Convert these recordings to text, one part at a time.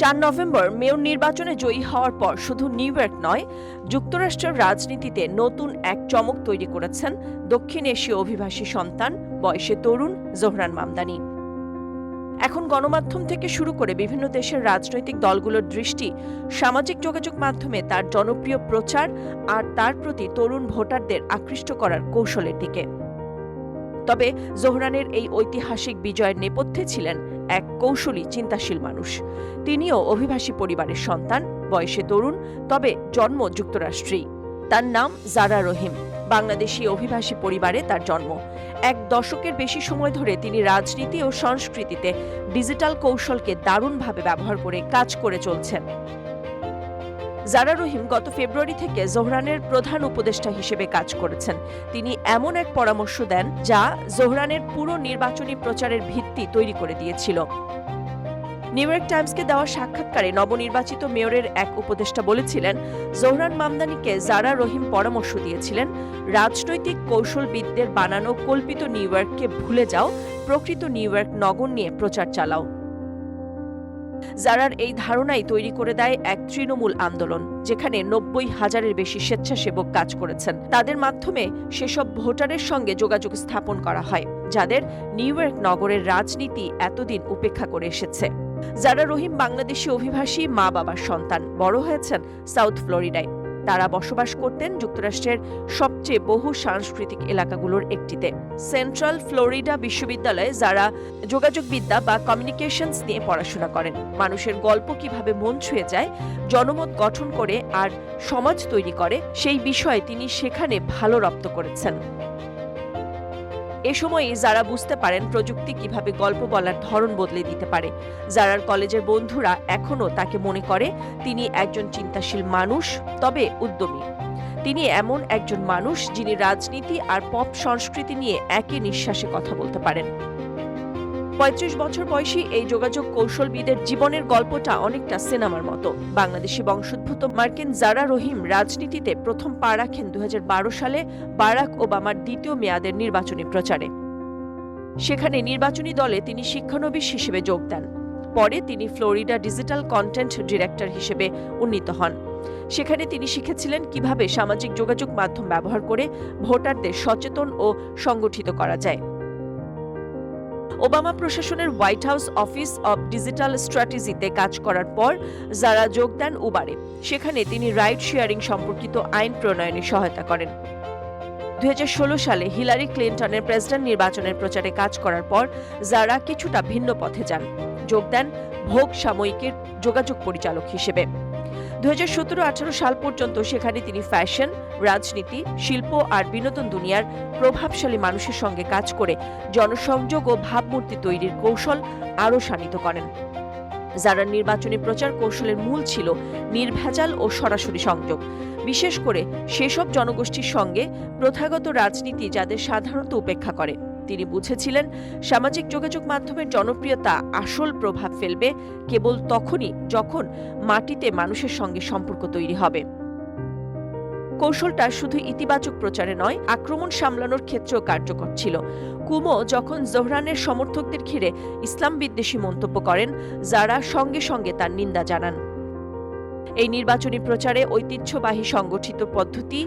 চার November mayor নির্বাচনে জয়ী হওয়ার পর শুধু নিউ ইয়র্ক নয়, যুক্তরাষ্ট্রের রাজনীতিতে নতুন এক চমক তৈরি করেছেন দক্ষিণ এশীয় অভিবাসী সন্তান, বয়সে তরুণ জোহরান মামদানি। এখন গণমাধ্যম থেকে শুরু করে বিভিন্ন দেশের রাজনৈতিক দলগুলোর দৃষ্টি সামাজিক যোগাযোগ মাধ্যমে তার জনপ্রিয় প্রচার আর তার প্রতি তরুণ ভোটারদের আকৃষ্ট করার কৌশলের দিকে। তবে জোহরানের এই ঐতিহাসিক বিজয়ের নেপথ্যে ছিলেন এক কৌশলী চিন্তাশীল মানুষ। তিনিও অভিবাসী পরিবারের সন্তান, বয়সে তরুণ, তবে জন্ম যুক্তরাষ্ট্রেই। তার নাম জারা রহিম। বাংলাদেশি অভিবাসী পরিবারে তার জন্ম। এক দশকের বেশি সময় ধরে তিনি রাজনীতি ও সংস্কৃতিতে ডিজিটাল কৌশলকে দারুণভাবে ব্যবহার করে কাজ করে চলছেন। জারা রহিম গত ফেব্রুয়ারি থেকে জোহরানের প্রধান উপদেষ্টা হিসেবে কাজ করেছেন। তিনি এমন এক পরামর্শ দেন, যা জোহরানের পুরো নির্বাচনী প্রচারের ভিত্তি তৈরি করে দিয়েছিল। নিউ ইয়র্ক টাইমসকে দেওয়া সাক্ষাৎকারে নবনির্বাচিত মেয়রের এক উপদেষ্টা বলেছিলেন, জোহরান মামদানিকে জারা রহিম পরামর্শ দিয়েছিলেন, রাজনৈতিক কৌশলবিদদের বানানো কল্পিত নিউ ইয়র্ককে ভুলে যাও, প্রকৃত নিউ ইয়র্ক নগর নিয়ে প্রচার চালাও। জারার এই ধারণাই তৈরি করে দেয় এক তৃণমূল আন্দোলন, যেখানে নব্বই হাজারের বেশি স্বেচ্ছাসেবক কাজ করেছেন। তাদের মাধ্যমে সেসব ভোটারের সঙ্গে যোগাযোগ স্থাপন করা হয়, যাদের নিউ ইয়র্ক নগরের রাজনীতি এতদিন উপেক্ষা করে এসেছে। যারা রহিম বাংলাদেশি অভিবাসী মা বাবার সন্তান, বড় হয়েছেন সাউথ ফ্লোরিডায়। তারা বসবাস করতেন যুক্তরাষ্ট্রের সবচেয়ে বহু সাংস্কৃতিক এলাকাগুলোর একটিতে। সেন্ট্রাল ফ্লোরিডা বিশ্ববিদ্যালয়ে যারা যোগাযোগবিদ্যা বা কমিউনিকেশনস নিয়ে পড়াশোনা করেন, মানুষের গল্প কীভাবে মন ছুঁয়ে যায়, জনমত গঠন করে আর সমাজ তৈরি করে, সেই বিষয়ে তিনি সেখানে ভালো রপ্ত করেছেন। এ সময়ই যারা বুঝতে পারেন প্রযুক্তি কীভাবে গল্প বলার ধরন বদলে দিতে পারে। যারার কলেজের বন্ধুরা এখনও তাকে মনে করে, তিনি একজন চিন্তাশীল মানুষ, তবে উদ্যমী। তিনি এমন একজন মানুষ যিনি রাজনীতি আর পপ সংস্কৃতি নিয়ে একই নিঃশ্বাসে কথা বলতে পারেন। পঁয়ত্রিশ বছর বয়সী এই যোগাযোগ কৌশলবিদের জীবনের গল্পটা অনেকটা সিনেমার মতো। বাংলাদেশি বংশোদ্ভূত মার্কিন জারা রহিম রাজনীতিতে প্রথম পা রাখেন দু হাজার বারো সালে বারাক ওবামার দ্বিতীয় মেয়াদের নির্বাচনী প্রচারে। সেখানে নির্বাচনী দলে তিনি শিক্ষানবিশ হিসেবে যোগ দেন। পরে তিনি ফ্লোরিডা ডিজিটাল কন্টেন্ট ডিরেক্টর হিসেবে উন্নীত হন। সেখানে তিনি শিখেছিলেন কীভাবে সামাজিক যোগাযোগ মাধ্যম ব্যবহার করে ভোটারদের সচেতন ও সংগঠিত করা যায়। ওবামা প্রশাসনের White House office of digital স্ট্র্যাটেজিতে কাজ করার পর যারা যোগ দেন উবারে। সেখানে তিনি রাইড শেয়ারিং সম্পর্কিত আইন প্রণয়নে সহায়তা করেন। দুই হাজার ষোলো সালে হিলারি ক্লিন্টনের প্রেসিডেন্ট নির্বাচনের প্রচারে কাজ করার পর যারা কিছুটা ভিন্ন পথে যান, যোগ দেন ভোগ সাময়িকীর যোগাযোগ পরিচালক হিসেবে। দু হাজার সতেরো আঠারো সাল পর্যন্ত সেখানে তিনি ফ্যাশন, রাজনীতি, শিল্প আর বিনোদন দুনিয়ার প্রভাবশালী মানুষের সঙ্গে কাজ করে জনসংযোগ ও ভাবমূর্তি তৈরির কৌশল আরও শানিত করেন। যারা নির্বাচনী প্রচার কৌশলের মূল ছিল নির্ভেজাল ও সরাসরি সংযোগ। বিশেষ করে সেসব জনগোষ্ঠীর সঙ্গে প্রথাগত রাজনীতি যাদের সাধারণত উপেক্ষা করে। তিনি বুঝেছিলেন, সামাজিক যোগাযোগ মাধ্যমের জনপ্রিয়তা আসল প্রভাব ফেলবে কেবল তখনই যখন মাটিতে মানুষের সঙ্গে সম্পর্ক তৈরি হবে। কৌশলটা শুধু ইতিবাচক প্রচারে নয়, আক্রমণ সামলানোর ক্ষেত্রেও কার্যকর ছিল। কুমো যখন জোহরানের সমর্থকদের ঘিরে ইসলাম বিদ্বেষী মন্তব্য করেন, যারা সঙ্গে সঙ্গে তার নিন্দা জানান। এই নির্বাচনী প্রচারে ঐতিহ্যবাহী সংগঠিত পদ্ধতি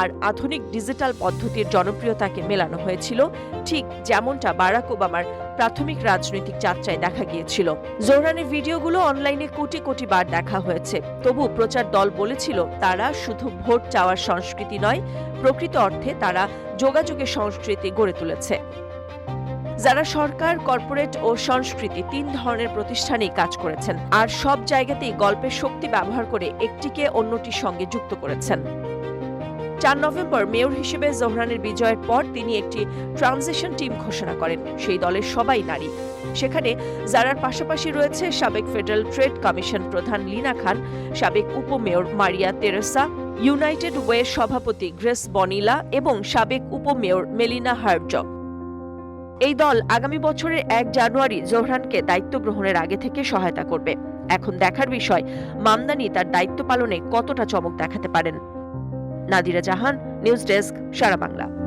আর আধুনিক ডিজিটাল পদ্ধতির জনপ্রিয়তাকে মেলানো হয়েছিল, ঠিক যেমনটা বারাক ওবামার প্রাথমিক রাজনৈতিক যাত্রায় দেখা গিয়েছিল। জোহরানের ভিডিওগুলো অনলাইনে কোটি কোটি বার দেখা হয়েছে। তবু প্রচার দল বলেছিল, তারা শুধু ভোট চাওয়ার সংস্কৃতি নয়, প্রকৃত অর্থে তারা যোগাযোগের সংস্কৃতি গড়ে তুলেছে। যারা সরকার, কর্পোরেট ও সংস্কৃতি তিন ধরনের প্রতিষ্ঠানেই কাজ করেছেন আর সব জায়গাতেই গল্পের শক্তি ব্যবহার করে একটিকে অন্যটির সঙ্গে যুক্ত করেছেন। চার নভেম্বর মেয়র হিসেবে জোহরানের বিজয়ের পর তিনি একটি ট্রানজিশন টিম ঘোষণা করেন, সেই দলের সবাই নারী। সেখানে যারার পাশাপাশি রয়েছে সাবেক ফেডারেল ট্রেড কমিশন প্রধান লিনা খান, সাবেক উপমেয়র মারিয়া তেরেসা, ইউনাইটেড ওয়ের সভাপতি গ্রেস বনিলা এবং সাবেক উপমেয়র মেলিনা হার্জক এই দল আগামী বছরের এক জানুয়ারি জোহরানকে দায়িত্ব গ্রহণের আগে থেকে সহায়তা করবে। এখন দেখার বিষয়, মামদানি তার দায়িত্ব পালনে কতটা চমক দেখাতে পারেন। Nadira Jahan, news desk, Sara Bangla.